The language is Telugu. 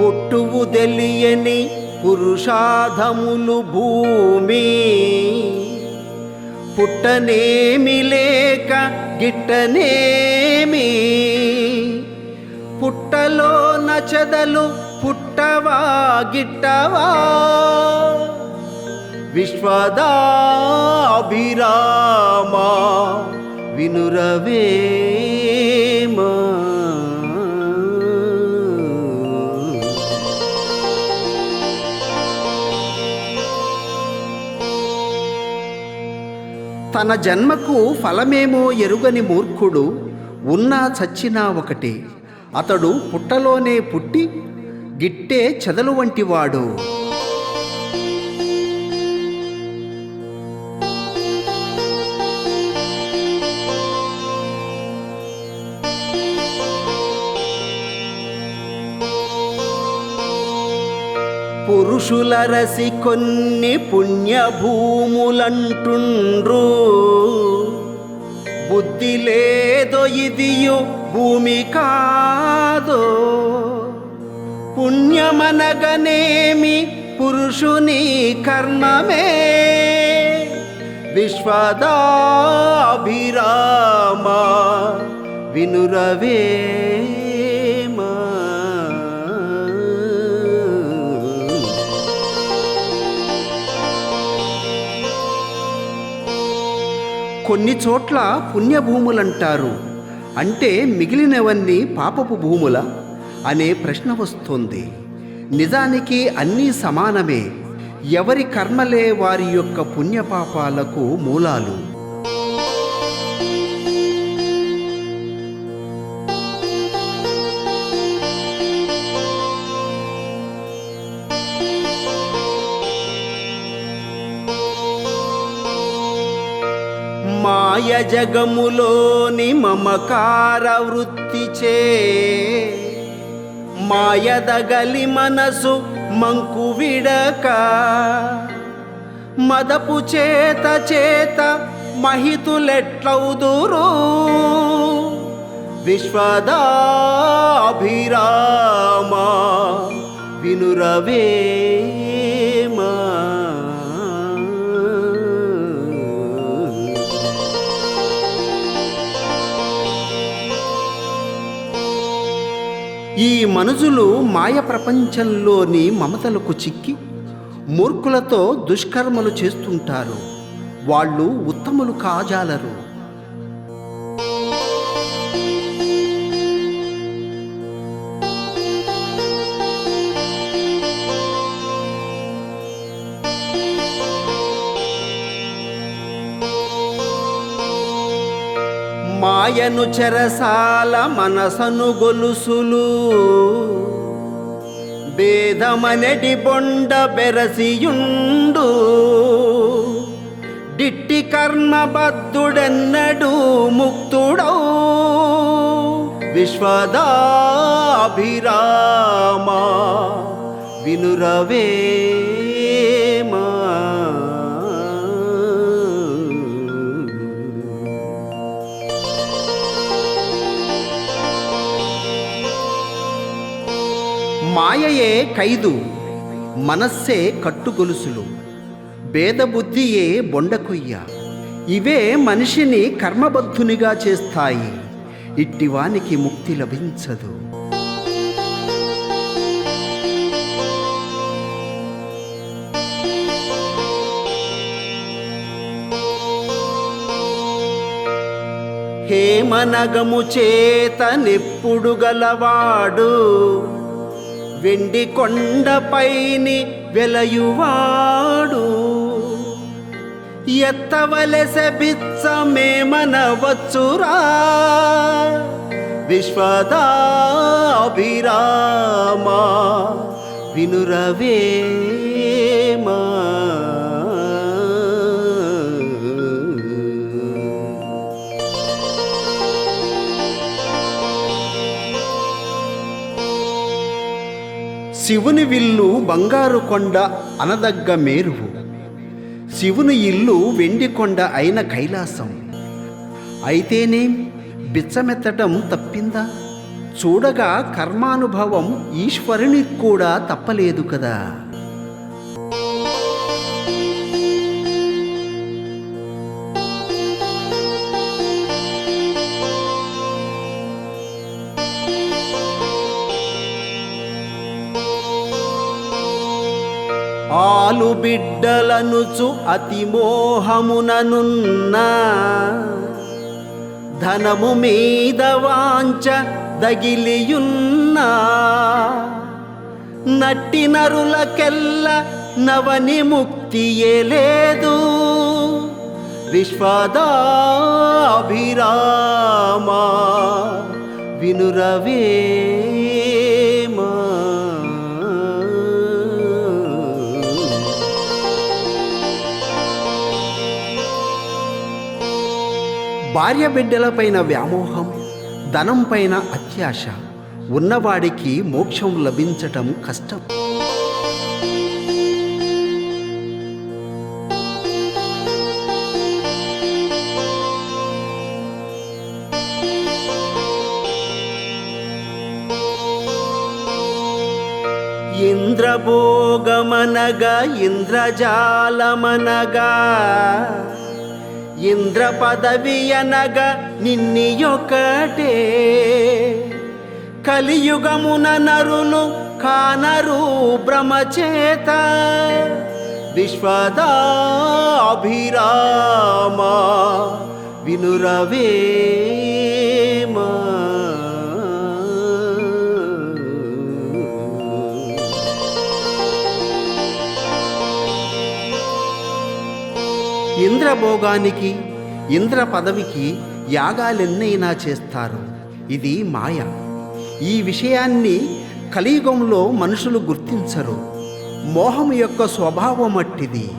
పుట్టువు తెలియని పురుషాధములు భూమి. పుట్టనేమి లేక గిట్టనేమి. పుట్టలో నచదలు పుట్టవా గిట్టవా. విశ్వదాభిరామా వినురవే. తన జన్మకు ఫలమేమో ఎరుగని మూర్ఖుడు ఉన్నా చచ్చినా ఒకటే. అతడు పుట్టలోనే పుట్టి గిట్టే చెదలు వంటివాడు. పురుషుల కొన్ని పుణ్యభూములంటుండ్రు. బుద్ధి లేదో ఇదియు భూమి కాదో. పుణ్యమనగనేమి పురుషుని కర్ణమే. విశ్వదాభిరామ వినురవే. కొన్ని చోట్ల పుణ్యభూములంటారు. అంటే మిగిలినవన్నీ పాపపు భూముల? అనే ప్రశ్న వస్తుంది. నిజానికి అన్నీ సమానమే. ఎవరి కర్మలే వారి యొక్క పుణ్యపాపాలకు మూలాలు? మాయ జగములోని మమకార వృత్తిచే మాయదగలి మనసు మంకు విడక మదపు చేత చేత మహితులెట్లవుదురు? విశ్వదాభిరామ వినురవే మనుజులు మాయ ప్రపంచంలోని మమతలకు చిక్కి మూర్ఖులతో దుష్కర్మలు చేస్తుంటారు. వాళ్ళు ఉత్తములు కాజాలరు. మాయను చెరసాల మనసను గొలుసులు. భేదమనడి బొండ బెరసియుండు. డిట్టి కర్మబద్ధుడెన్నడు ముక్తుడౌ. విశ్వదాభిరామ వినురవే. మాయయే ఖైదు మనస్సే కట్టుగొలుసులు. భేదబుద్ధియే బొండకొయ్య. ఇవే మనిషిని కర్మబద్ధునిగా చేస్తాయి. ఇట్టివానికి ముక్తి లభించదు. హేమనగము చేత నెప్పుడు గలవాడు? వెండి కొండపైని వెలయువాడు. ఎత్తవలెస బిచ్చమేమనవచ్చురా విశ్వదాభిరామ వినురవేమా శివుని విల్లు బంగారు కొండ అనదగ్గ మేరువు. శివుని ఇల్లు వెండి కొండ అయిన కైలాసం. అయితేనేం బిచ్చమెత్తటం తప్పిందా? చూడగా కర్మానుభవం ఈశ్వరునికి కూడా తప్పలేదు కదా. ఆలు బిడ్డలనుచు అతి మోహముననున్న ధనము మీద వాంచ దగిలియున్నా నట్టి నరులకెల్ల నవని ముక్తియే లేదు. విశ్వదాభిరామా వినురవే భార్య బిడ్డలపైన వ్యామోహం ధనం పైన అత్యాశ. ఉన్నవాడికి మోక్షం లభించటం కష్టం. ఇంద్రభోగమనగా ఇంద్రజాలమనగా ఇంద్ర పదవి అనగా నిన్నియొకటే కలియుగమున నరులు కానరు భ్రమచేత విశ్వదాభిరామా వినురవే. ఇంద్రభోగానికి ఇంద్ర పదవికి యాగాలెన్నైనా చేస్తారు. ఇది మాయ. ఈ విషయాన్ని కలియుగంలో మనుషులు గుర్తించరు. మోహం యొక్క స్వభావం అట్టిది